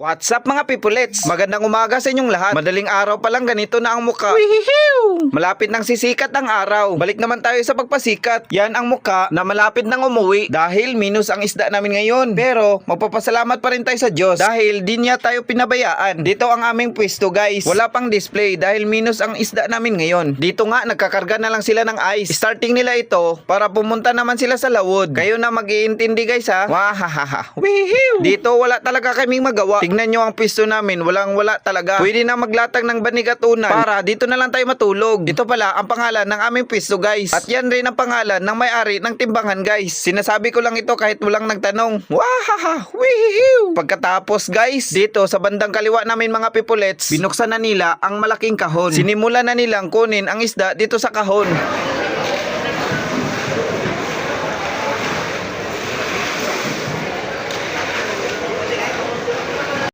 What's up mga pipulets? Magandang umaga sa inyong lahat. Madaling araw pa lang ganito na ang muka. Malapit nang sisikat ang araw. Balik naman tayo sa pagpasikat. Yan ang muka na malapit nang umuwi dahil minus ang isda namin ngayon. Pero magpapasalamat pa rin tayo sa Diyos dahil di niya tayo pinabayaan. Dito ang aming pwesto guys. Wala pang display dahil minus ang isda namin ngayon. Dito nga nagkakarga na lang sila ng ice. Starting nila ito para pumunta naman sila sa lawod. Kayo na mag-iintindi guys ha. Wahahaha. Wihiw. Dito wala talaga kaming magawa. Tingnan nyo ang pwesto namin. Walang wala talaga. Pwede na maglatag ng banig at para dito na lang tayo matulog. Ito pala ang pangalan ng aming pwesto guys. At yan rin ang pangalan ng may-ari ng timbangan guys. Sinasabi ko lang ito kahit walang nagtanong. Wahaha. Wihiw. Pagkatapos guys, dito sa bandang kaliwa namin mga pipulets, binuksan na nila ang malaking kahon. Sinimula na nilang kunin ang isda dito sa kahon.